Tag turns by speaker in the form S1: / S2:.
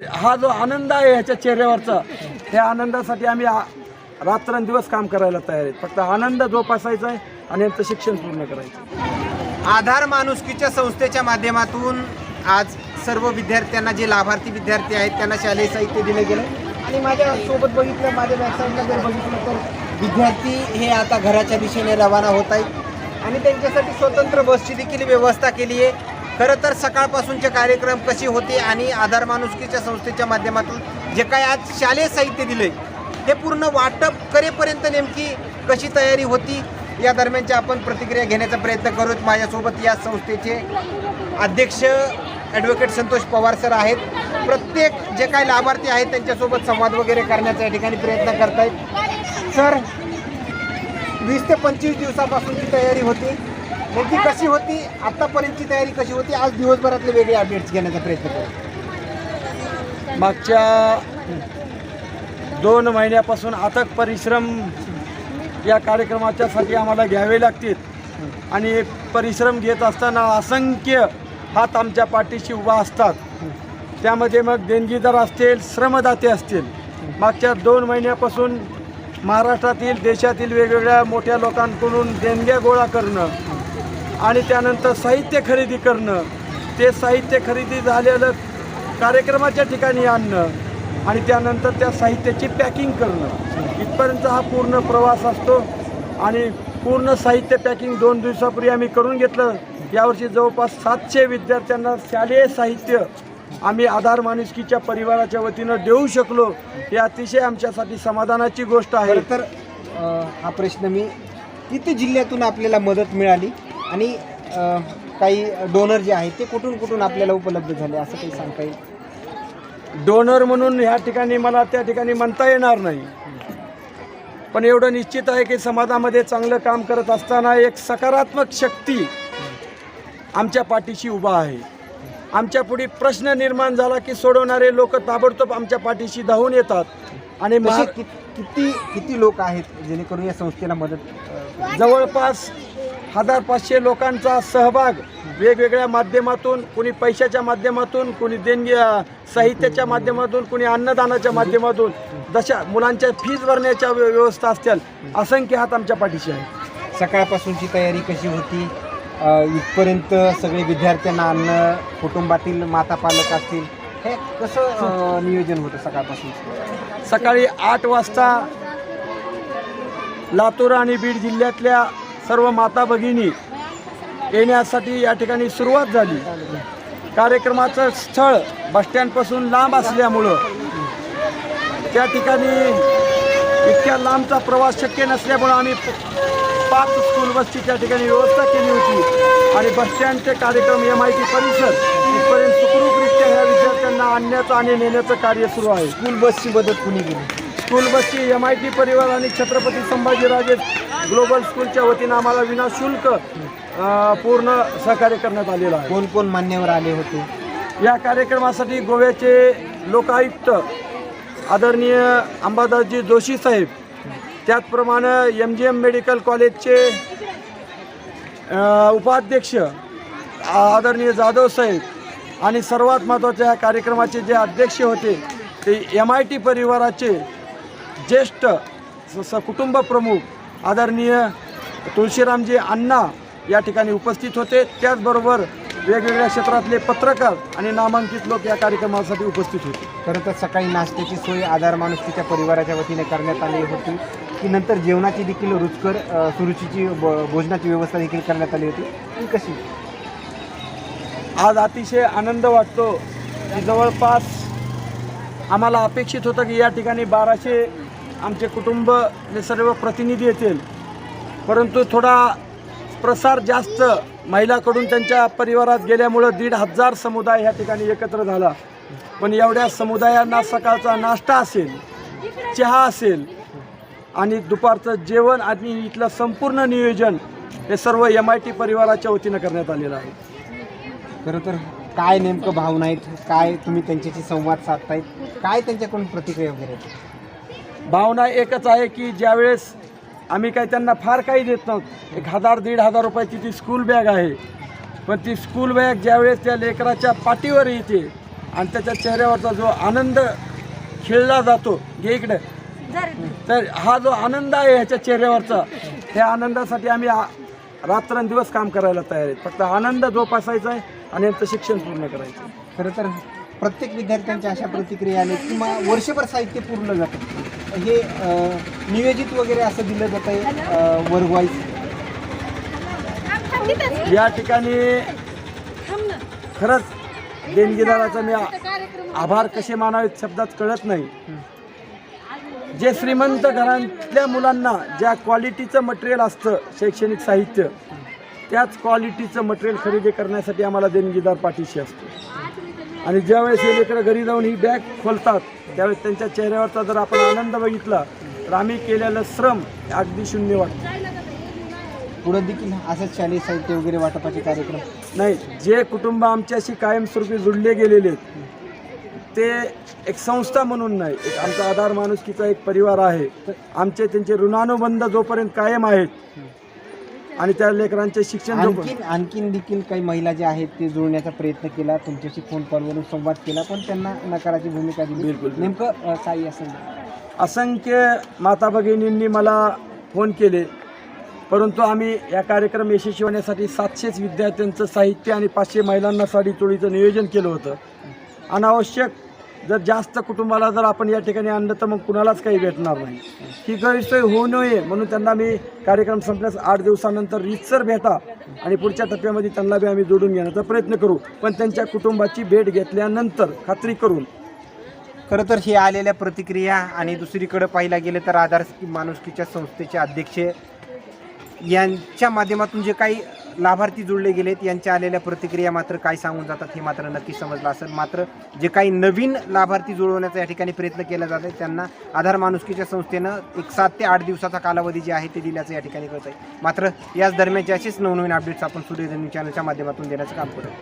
S1: हा जो आनंद आहे ह्याच्या चेहऱ्यावरचा त्या आनंदासाठी आम्ही रात्रंदिवस काम करायला तयार आहेत. फक्त आनंद जोपासायचा आहे आणि यांचं शिक्षण पूर्ण करायचं
S2: आधार माणुसकीच्या संस्थेच्या माध्यमातून आज सर्व विद्यार्थ्यांना जे लाभार्थी विद्यार्थी आहेत त्यांना शालेय साहित्य दिलं गेलं. आणि माझ्या सोबत बघितलं माझ्या बॅकसाईडला जर बघितलं तर विद्यार्थी हे आता घराच्या दिशेने रवाना होत आहेत. आणि त्यांच्यासाठी स्वतंत्र बसची देखील व्यवस्था केली आहे. खरं तर सकाळपासूनचे कार्यक्रम कसे होते आणि आधार माणुसकीच्या संस्थेच्या माध्यमातून जे काय आज शालेय साहित्य दिले हे पूर्ण वाटप करेपर्यंत नेमकी कशी तयारी होती या दरम्यानच्या आपण प्रतिक्रिया घेण्याचा प्रयत्न करूत. माझ्यासोबत या संस्थेचे अध्यक्ष ॲडव्होकेट संतोष पवार सर आहेत. प्रत्येक जे काही लाभार्थी आहेत त्यांच्यासोबत संवाद वगैरे करण्याचा या ठिकाणी प्रयत्न करतायत. सर वीस ते पंचवीस दिवसापासूनची तयारी होती. ती कशी होती? आतापर्यंतची तयारी कशी होती? आज दिवसभरातले वेगळे अपडेट्स घेण्याचा प्रयत्न करू.
S1: मागच्या दोन महिन्यापासून अथक परिश्रम या कार्यक्रमाच्यासाठी आम्हाला घ्यावे लागतील. आणि परिश्रम घेत असताना असंख्य हात आमच्या पाठीशी उभा असतात. त्यामध्ये मग देणगीदार असतील श्रमदाते असतील. मागच्या दोन महिन्यापासून महाराष्ट्रातील देशातील वेगवेगळ्या मोठ्या लोकांकडून देणग्या गोळा करणं आणि त्यानंतर साहित्य खरेदी करणं. ते साहित्य खरेदी झालेलं कार्यक्रमाच्या ठिकाणी आणणं आणि त्यानंतर त्या साहित्याची पॅकिंग करणं. इथपर्यंत हा पूर्ण प्रवास असतो आणि पूर्ण साहित्य पॅकिंग दोन दिवसापूर्वी आम्ही करून घेतलं. यावर्षी जवळपास सातशे विद्यार्थ्यांना शालेय साहित्य आम्ही आधार माणुसकीच्या परिवाराच्या वतीनं देऊ शकलो. हे अतिशय आमच्यासाठी समाधानाची गोष्ट आहे.
S2: तर हा प्रश्न मी किती जिल्ह्यातून आपल्याला मदत मिळाली? आणि काही डोनर जे आहेत ते कुठून कुठून आपल्याला उपलब्ध झाले असं काही सांगता येईल?
S1: डोनर म्हणून ह्या ठिकाणी मला त्या ठिकाणी म्हणता येणार नाही. पण एवढं निश्चित आहे की समाजामध्ये चांगलं काम करत असताना एक सकारात्मक शक्ती आमच्या पाठीशी उभा आहे. आमच्या पुढे प्रश्न निर्माण झाला की सोडवणारे लोक ताबडतोब आमच्या पाठीशी धावून येतात आणि
S2: किती किती लोक आहेत जेणेकरून या संस्थेला मदत
S1: जवळपास हजार पाचशे लोकांचा सहभाग वेगवेगळ्या माध्यमातून कोणी पैशाच्या माध्यमातून कोणी देणगी साहित्याच्या माध्यमातून कोणी अन्नदानाच्या माध्यमातून जशा मुलांच्या फीज भरण्याच्या व्य- व्यवस्था असतील असंख्य हात आमच्या पाठीशी आहे
S2: सकाळपासूनची तयारी कशी होती? इथपर्यंत सगळे विद्यार्थ्यांना आणणं कुटुंबातील माता पालक असतील हे कसं नियोजन होतं सकाळपासून
S1: सकाळी आठ वाजता लातूर आणि बीड जिल्ह्यातल्या सर्व माता भगिनी येण्यासाठी या ठिकाणी सुरुवात झाली. कार्यक्रमाचं स्थळ बसस्टँडपासून लांब असल्यामुळं त्या ठिकाणी इतक्या लांबचा प्रवास शक्य नसल्यामुळं आम्ही पाच स्कूल बसची त्या ठिकाणी व्यवस्था केली होती. आणि बसस्टँडचे कार्यक्रम एम आय टी परिसर इथपर्यंत सुखरूपरित्या ह्या विद्यार्थ्यांना आणण्याचं आणि नेण्याचं कार्य सुरू आहे.
S2: स्कूल बसची मदत कुणी केली?
S1: स्कूल बसची एम आय टी परिवार आणि छत्रपती संभाजीराजे ग्लोबल स्कूलच्या वतीनं आम्हाला विनाशुल्क अ, पूर्ण सहकार्य करण्यात आलेलं आहे.
S2: कोण कोण मान्यवर आले होते?
S1: या कार्यक्रमासाठी गोव्याचे लोकायुक्त आदरणीय अंबादासजी जोशी साहेब त्याचप्रमाणे एम जी एम मेडिकल कॉलेजचे अ, उपाध्यक्ष आदरणीय जाधव साहेब आणि सर्वात महत्त्वाचे ह्या कार्यक्रमाचे जे अध्यक्ष होते ते एम आय टी परिवाराचे ज्येष्ठ स- स कुटुंब प्रमुख आदरणीय तुळशीरामजी अण्णा या ठिकाणी उपस्थित होते. त्याचबरोबर वेगवेगळ्या क्षेत्रातले पत्रकार आणि नामांकित लोक या कार्यक्रमासाठी उपस्थित होते.
S2: खरं तर सकाळी नाश्त्याची सोय आधार माणुसकीच्या परिवाराच्या वतीने करण्यात आली होती. की नंतर जेवणाची देखील रुचकर सुरुचीची भोजनाची व्यवस्था देखील करण्यात आली होती. ती कशी?
S1: आज अतिशय आनंद वाटतो की जवळपास आम्हाला अपेक्षित होतं की या ठिकाणी बाराशे आमचे कुटुंब हे सर्व प्रतिनिधी येतील. परंतु थोडा प्रसार जास्त महिलाकडून त्यांच्या परिवारात गेल्यामुळं दीड हजार समुदाय ह्या ठिकाणी एकत्र झाला. पण एवढ्या समुदायांना सकाळचा नाश्ता असेल चहा असेल आणि दुपारचं जेवण आणि इथलं संपूर्ण नियोजन हे सर्व एम आय टी परिवाराच्या वतीनं करण्यात आलेलं आहे.
S2: खरं तर काय नेमकं भावना आहेत? काय तुम्ही त्यांच्याशी संवाद साधतायत? काय त्यांच्याकडून प्रतिक्रिया वगैरे
S1: भावना एकच आहे की ज्यावेळेस आम्ही काही त्यांना फार काही देत नव्हतो. एक हजार दीड हजार रुपयाची ती स्कूल बॅग आहे. पण ती स्कूल बॅग ज्यावेळेस त्या लेकराच्या पाठीवर येते आणि त्याच्या चेहऱ्यावरचा जो आनंद खेळला जातो घे इकडे. तर हा जो आनंद आहे ह्याच्या चेहऱ्यावरचा त्या आनंदासाठी आम्ही रात्रंदिवस काम करायला तयार आहेत. फक्त आनंद जोपासायचा आहे आणि यांचं शिक्षण पूर्ण करायचं आहे.
S2: खरं तर प्रत्येक विद्यार्थ्यांच्या अशा प्रतिक्रिया आल्या किंवा वर्षभर साहित्य पूर्ण जातं. हे नियोजित वगैरे असं दिलं जातं आहे वर्गवाईज
S1: या ठिकाणी खरंच देणगीदाराचा मी आभार कसे मानावेत शब्दात कळत नाही. जे श्रीमंत घरांतल्या मुलांना ज्या क्वालिटीचं मटेरियल असतं शैक्षणिक साहित्य त्याच क्वालिटीचं मटेरियल खरेदी करण्यासाठी आम्हाला देणगीदार पाठीशी असतो. आणि ज्यावेळेस हे लेकरं घरी जाऊन ही बॅग खोलतात त्यावेळेस त्यांच्या चेहऱ्यावरचा जर आपण आनंद बघितला तर आम्ही केलेलं श्रम अगदी शून्य वाटतं.
S2: पुढं देखील असंच शालेय साहित्य वगैरे वाटपाचे कार्यक्रम?
S1: नाही जे कुटुंब आमच्याशी कायमस्वरूपी जुळले गेलेले आहेत ते एक संस्था म्हणून नाही एक आमचा आधार माणुसकीचा एक परिवार आहे. आमचे त्यांचे ऋणानुबंध जोपर्यंत कायम आहेत आणि त्या लेकरांचे शिक्षण
S2: आणखीन आणखीन देखील काही महिला ज्या आहेत ते जुळण्याचा प्रयत्न केला तुमच्याशी फोन कॉलवरून संवाद केला पण त्यांना नकाराची भूमिका दिली.
S1: बिलकुल.
S2: नेमकं अं, काही असेल
S1: असंख्य माता भगिनींनी मला फोन केले. परंतु आम्ही या कार्यक्रम यशस्वी होण्यासाठी सातशेच विद्यार्थ्यांचं साहित्य आणि पाचशे महिलांना साडी चोळीचं नियोजन केलं होतं. अनावश्यक जर जास्त कुटुंबाला जर आपण या ठिकाणी आणलं तर मग कुणालाच काही भेटणार नाही. ही गैरसोय होऊ नये म्हणून त्यांना मी कार्यक्रम संपल्यास आठ दिवसानंतर रीतसर भेटा आणि पुढच्या टप्प्यामध्ये त्यांना बी आम्ही जोडून घेण्याचा प्रयत्न करू. पण त्यांच्या कुटुंबाची भेट घेतल्यानंतर खात्री करून.
S2: खरं तर हे आलेल्या प्रतिक्रिया आणि दुसरीकडे पाहिला गेलं तर आधार माणुसकीच्या संस्थेचे अध्यक्ष यांच्या माध्यमातून जे काही लाभार्थी जुळले गेलेत यांच्या आलेल्या प्रतिक्रिया मात्र काय सांगून जातात हे मात्र नक्की समजलं असेल. मात्र जे काही नवीन लाभार्थी जुळवण्याचा या ठिकाणी प्रयत्न केला जात आहे त्यांना आधार माणुसकीच्या संस्थेनं एक सात ते आठ दिवसाचा कालावधी जे आहे ते दिल्याचं या ठिकाणी कळत आहे मात्र याच दरम्यानचे असेच नवनवीन अपडेट्स आपण सूर्यधनी चॅनलच्या माध्यमातून देण्याचं काम करतो